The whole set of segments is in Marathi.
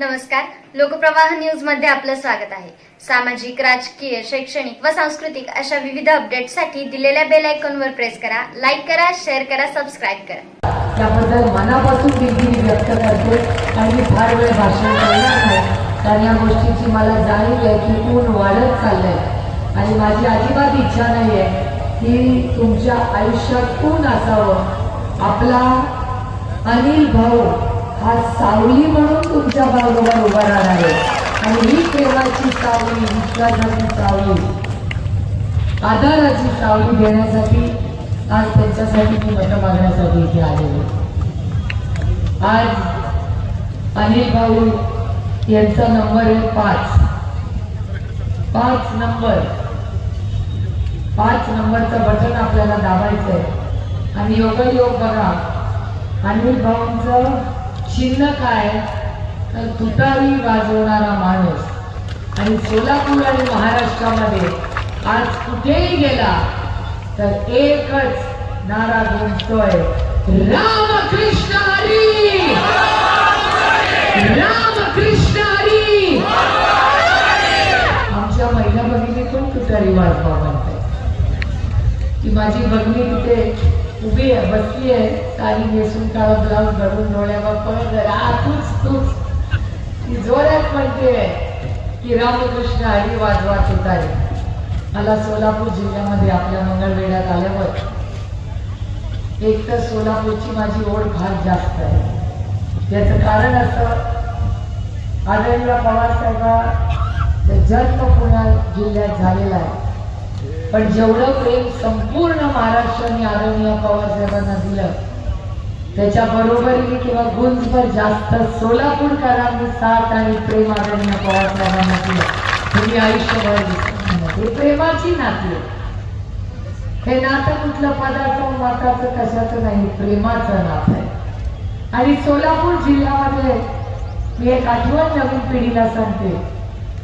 नमस्कार. लोकप्रवाह न्यूजमध्ये आपलं स्वागत आहे. सामाजिक राजकीय शैक्षणिक व सांस्कृतिक अशा विविध अपडेटसाठी दिलेल्या बेल आयकॉनवर प्रेस करा लाईक करा शेअर करा सबस्क्राईब करा. त्याबद्दल मनापासून दिलगिरी व्यक्त करते आणि मी फार वेळ भाषण करणार नाही. कारण या गोष्टीची मला जाणीव आहे की ऊन वाढत चाललंय. आणि माझी अजिबात इच्छा नाही आहे की तुमच्या आयुष्यात ऊन असावं. आपला अनिल भाऊ हा सावली म्हणून तुमच्या बरोबर उभा राहणार आहे. आणि ही प्रेमाची सावली विश्वासाची सावली आधाराची सावली देण्यासाठी आज त्यांच्यासाठी मी मतं मागण्यासाठी इथे आलेले. आज अनिल भाऊ यांचा नंबर आहे पाच. पाच नंबर. पाच नंबरचं बटन आपल्याला दाबायचं आहे आणि योगायोग बघा. अनिल भाऊंचं चिन्ह काय? तर तुतारी वाजवणारा माणूस. आणि सोलापूर आणि महाराष्ट्रामध्ये आज कुठेही गेला तर एकच नारा गुंजतोय रामकृष्ण हरी! रामकृष्ण हरी! आमच्या महिला भगिनीतून तुटारी तुतारी वाजवा म्हणते. की माझी भगिनी तिथे उभी आहे बसली आहे. साडी नेसून काळा ब्लाऊज घालून डोळ्यावर पळत जरा तूच तूच. ती जोरात म्हणते की रामकृष्ण हरी वाजवा तुतारी मला सोलापूर जिल्ह्यामध्ये आपल्या मंगळवेढ्यात आल्यावर एक तर सोलापूरची माझी ओढ फार जास्त आहे. याचं कारण असं आदरणीय पवार साहेबांचा जन्म पुण्या जिल्ह्यात झालेला आहे. पण जेवढं प्रेम संपूर्ण महाराष्ट्राने आदरणीय पवार साहेबांना दिलं त्याच्या बरोबरीने किंवा गुंजभर जास्त सोलापूरकरांनी साथ आणि प्रेम आदरणीय म्हटलं साहेबांना दिलं तुम्ही आयुष्यभर हे प्रेमाची नाती हे नातं कुठलं पदाचं मताचं कशाचं नाही प्रेमाचं नातं आहे. आणि सोलापूर जिल्ह्यामध्ये मी एक आठवण नवीन पिढीला सांगते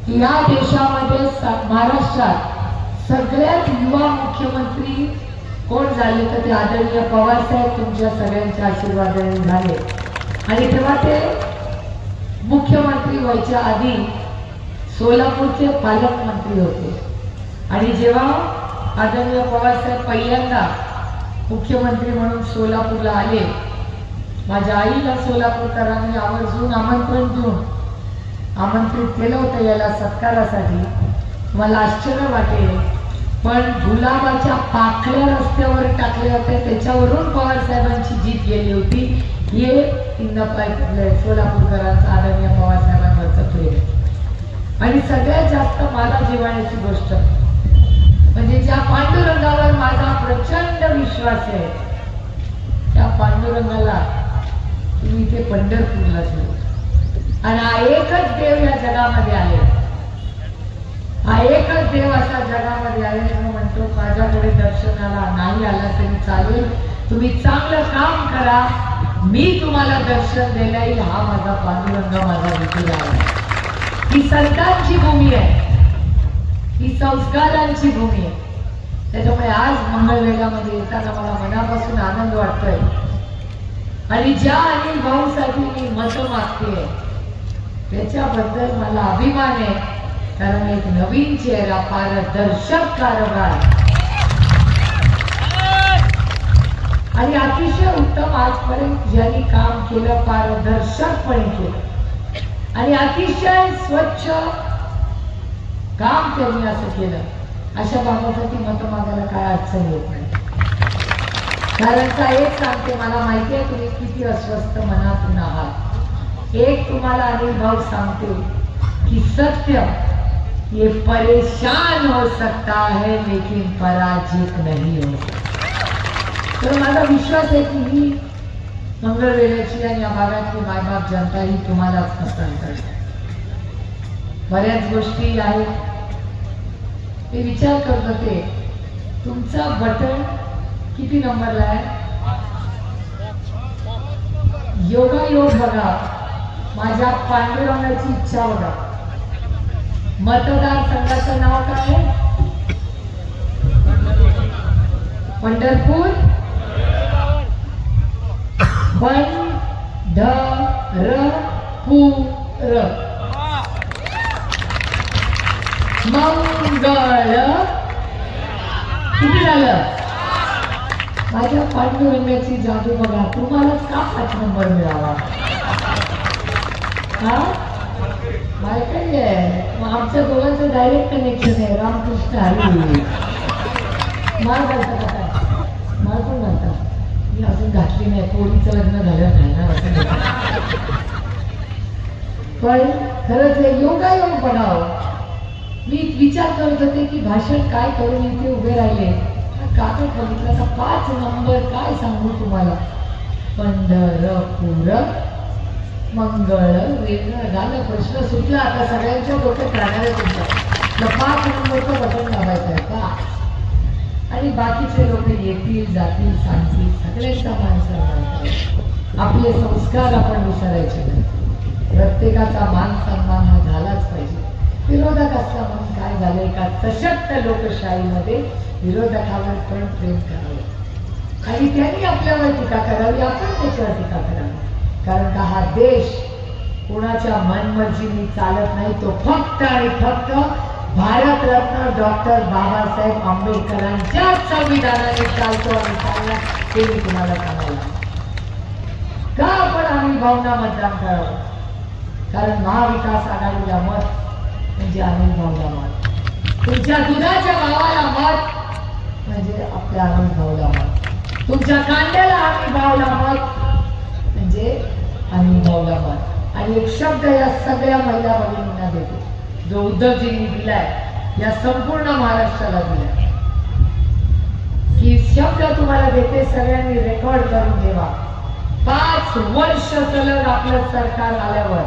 की या देशामध्ये महाराष्ट्रात सगळ्यात युवा मुख्यमंत्री कोण झाले तर ते आदरणीय पवार साहेब तुमच्या सगळ्यांच्या आशीर्वादाने झाले. आणि तेव्हा ते मुख्यमंत्री व्हायच्या आधी सोलापूरचे पालकमंत्री होते. आणि जेव्हा आदरणीय पवार साहेब पहिल्यांदा मुख्यमंत्री म्हणून सोलापूरला आले माझ्या आईला सोलापूरकरांनी आवर्जून आमंत्रण देऊन आमंत्रित केलं होतं याला सत्कारासाठी. मला आश्चर्य वाटेल पण गुलाबाच्या पाकळ्या रस्त्यावर टाकल्या होत्या. त्याच्यावरून पवार साहेबांची जीत गेली होती. हे इंदापाय सोलापूरकरांचं आदरणीय पवारसाहेबांवरचं प्रेम. आणि सगळ्यात जास्त मला जिव्हाळ्याची गोष्ट. म्हणजे ज्या पांडुरंगावर माझा प्रचंड विश्वास आहे त्या पांडुरंगाला तुम्ही इथे पंढरपूरला आणि हा एकच देव या जगामध्ये आहे. हा एकच देव असा जगामध्ये आहे म्हणून म्हणतो माझ्याकडे दर्शनाला नाही आला तरी चालेल. तुम्ही चांगलं काम करा. मी तुम्हाला दर्शन द्यायला येईल. हा माझा पांडुरंग माझा विधी आहे. ही संतांची भूमी आहे. ही संस्कारांची भूमी आहे. त्याच्यामुळे आज मंगळवेढ्यामध्ये येताना मला मनापासून आनंद वाटतोय. आणि ज्या अनिल भाऊसाठी मी मत मागते त्याच्याबद्दल मला अभिमान आहे. कारण एक नवीन चेहरा पारदर्शक कारभार आणि अतिशय उत्तम आजपर्यंत ज्यांनी काम केलं पारदर्शकपणे केलं. आणि अतिशय स्वच्छ काम त्यांनी असं केलं. अशा बाबासाठी मत मागायला काय अडचण येत नाही. कारण का एक सांगते मला माहिती आहे तुम्ही किती अस्वस्थ मनातून आहात एक तुम्हाला अनिल भाऊ सांगते कि सत्य ये परेशान हो सकता है लेकिन पराजित नहीं हो तर माझा विश्वास आहे की ही मंगळवेळेची आणि या भागातली मायबाप जनता ही तुम्हाला पसंत करते. बऱ्याच गोष्टी आहेत. मी विचार करत होते तुमचा बटन किती नंबरला आहे? योगा योग बघा. माझ्या पांडुरंगाची इच्छा बघा. मतदार संघाचं नाव काय आहे? पंढरपूर. पंढरपूर. र मंगळ. किती झालं? माझ्या पांडुरंगाची जादू बघा. तुम्हाला का पाच नंबर मिळावा हा? मालकरी आहे मग आमच्या दोघांचं डायरेक्ट कनेक्शन आहे. रामकृष्ण हरी माल घालता काय? माल पण घालता मी अजून घातली नाही. पोरीचं लग्न झालं नाही ना असं. पण खरंच हे योगायोग बनाव मी विचार करत होते की भाषण काय करून इथे उभे राहिले? कागद बघितला का पाच नंबर काय सांगू तुम्हाला? पंढरपूर मंगळ वेगळं झालं. प्रश्न सुटला. आता सगळ्यांच्या डोक्यात राहणार आहे तुमच्या मग पाच नंबरचं बटन दाबायचं आहे का? आणि बाकीचे लोक येतील जातील सांगतील. सगळ्यांचा माणसं आपले संस्कार आपण विसरायचे नाही. प्रत्येकाचा मान सन्मान हा झालाच पाहिजे. विरोधक असला म्हणून काय झालंय का सशक्त लोकशाहीमध्ये विरोधकावर पण प्रेम करावं. आणि त्यांनी आपल्यावर टीका करावी. आपण त्याच्यावर टीका करावी. कारण का हा देश कोणाच्या मनमर्जीने चालत नाही तो फक्त आणि फक्त भारतरत्न डॉक्टर बाबासाहेब आंबेडकरांच्या संविधानाने चालतो आणि चालला ते मी तुम्हाला सांगायला का आपण आम्ही भावना मतदान करावं? कारण महाविकास आघाडीला मत म्हणजे अनिल भावला मत. तुमच्या दुधाच्या भावाला मत म्हणजे आपल्या अनिल भावला मत. तुमच्या कांद्याला आम्ही भावला मत. म्हणजे अनुभवला भाऊला आणि एक शब्द या सगळ्या महिला भगिनींना देते. जो उद्धवजींनी दिलाय या संपूर्ण महाराष्ट्राला दिलाय. की शब्द तुम्हाला देते सगळ्यांनी रेकॉर्ड करून ठेवा. पाच वर्ष सलग आपलं सरकार आल्यावर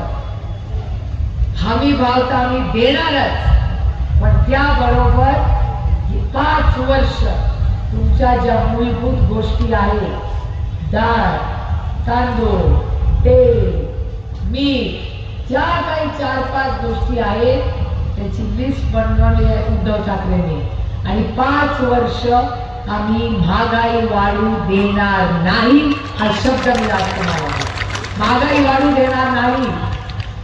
हमी भाव तर आम्ही देणारच. पण त्याबरोबर ही पाच वर्ष तुमच्या ज्या मूलभूत गोष्टी आहेत डाळ तांदूळ तेल मीठ ज्या काही चार पाच गोष्टी आहेत त्याची लिस्ट बनवली आहे उद्धव ठाकरेने. आणि पाच वर्ष आम्ही महागाई वाढू देणार नाही हा शब्द मी आज महागाई वाढू देणार नाही.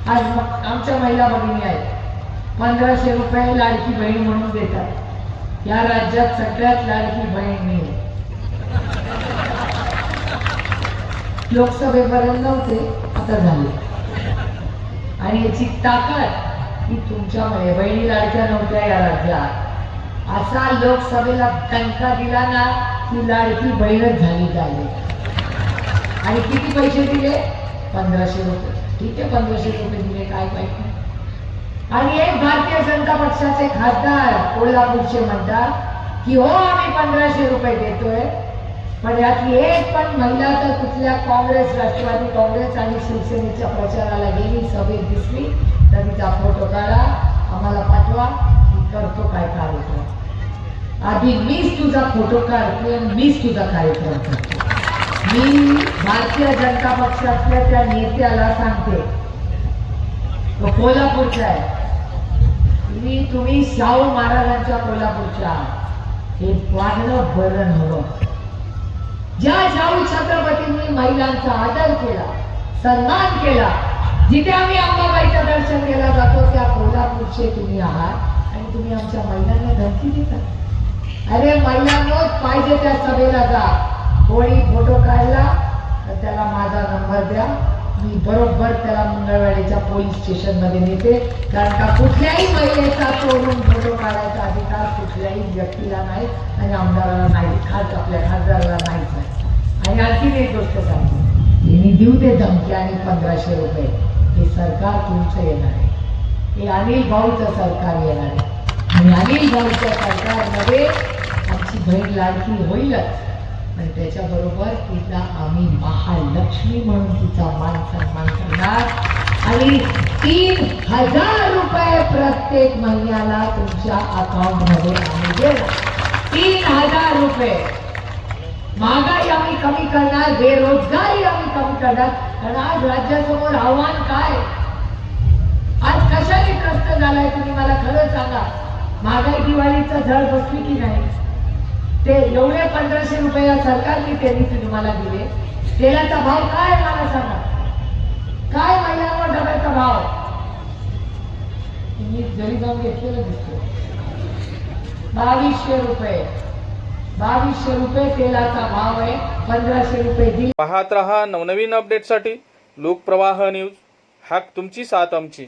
आज आमच्या महिला भगिनी आहेत. पंधराशे रुपये लाडकी बहीण म्हणून देतात. या राज्यात सगळ्यात लाडकी बहीण मी लोकसभेपर्यंत नव्हते आता झाले. आणि याची ताकद ही तुमच्यामुळे बहिणी लाडक्या नव्हत्या या राज्यात. असा लोकसभेला टंका दिला ना की लाडकी बहीणच झाली झाली आणि किती पैसे दिले? पंधराशे रुपये. ठीक आहे पंधराशे रुपये दिले काय पाहिजे? आणि एक भारतीय जनता पक्षाचे खासदार कोल्हापूरचे म्हणतात की हो आम्ही पंधराशे रुपये देतोय पण यातली एक पण महिला तर कुठल्या काँग्रेस राष्ट्रवादी काँग्रेस आणि शिवसेनेच्या प्रचाराला गेली सभेत दिसली तर तिचा फोटो काढा आम्हाला पाठवा मी करतो काय कार्यक्रम. आधी मीच तुझा फोटो काढते आणि मीच तुझा कार्यक्रम करतो. मी भारतीय जनता पक्षातल्या त्या नेत्याला सांगते तो कोल्हापूरचा आहे. तुम्ही तुम्ही शाहू महाराजांच्या कोल्हापूरच्या हे वाढलं बरं नव्हतं. ज्या शाहू छत्रपतींनी महिलांचा आदर केला सन्मान केला जिथे आम्ही अंबाबाईचं दर्शन केला जातो त्या कोल्हापूरचे तुम्ही आहात आणि तुम्ही आमच्या महिलांना धमकी देता. अरे महिलांनो पाहिजे त्या सभेला जा. कोणी फोटो काढला तर त्याला माझा नंबर द्या. मी बरोबर त्याला मंगळवाडीच्या पोलीस स्टेशनमध्ये नेते. कारण का कुठल्याही महिलेचा चोरून फोटो काढायचा अधिकार कुठल्याही व्यक्तीला नाही आणि आमदाराला नाही. खास आपल्या खासदाराला नाहीच आहे. आणि आणखीन एक गोष्ट सांगते. यांनी देऊ दे धमकी आणि पंधराशे रुपये. हे सरकार तुमचं येणार आहे. हे अनिल भाऊचं सरकार येणार आहे. आणि अनिल भाऊच्या सरकारमध्ये आमची बहीण लाडकी होईलच. आणि त्याच्याबरोबर तिला आम्ही महालक्ष्मी म्हणून तिचा मान सन्मान करणार. आणि तीन हजार रुपये प्रत्येक महिन्याला तुमच्या अकाउंटमध्ये आम्ही देणार. तीन हजार रुपये. महागाई आम्ही कमी करणार बेरोजगारी आम्ही कमी करणार. कारण आज राज्यासमोर आव्हान काय? आज कशाने कष्ट झालाय तुम्ही मला खरं सांगा? महागाई दिवाळीचा झळ बसली की नाही? ते एवढे पंधराशे रुपये सरकारने त्यांनी तुम्हाला दिले. तेलाचा भाव काय मला सांगा? काय महिलांवर डब्याचा भाव? मी जरी जाऊन घेतलेलं दिसतो बावीसशे रुपये. बावीसशे रुपये तेलाचा भाव आहे. पंधराशे रुपये दिल. पाहत रहा नवनवीन अपडेटसाठी लोकप्रवाह न्यूज हाक तुमची साथ आमची.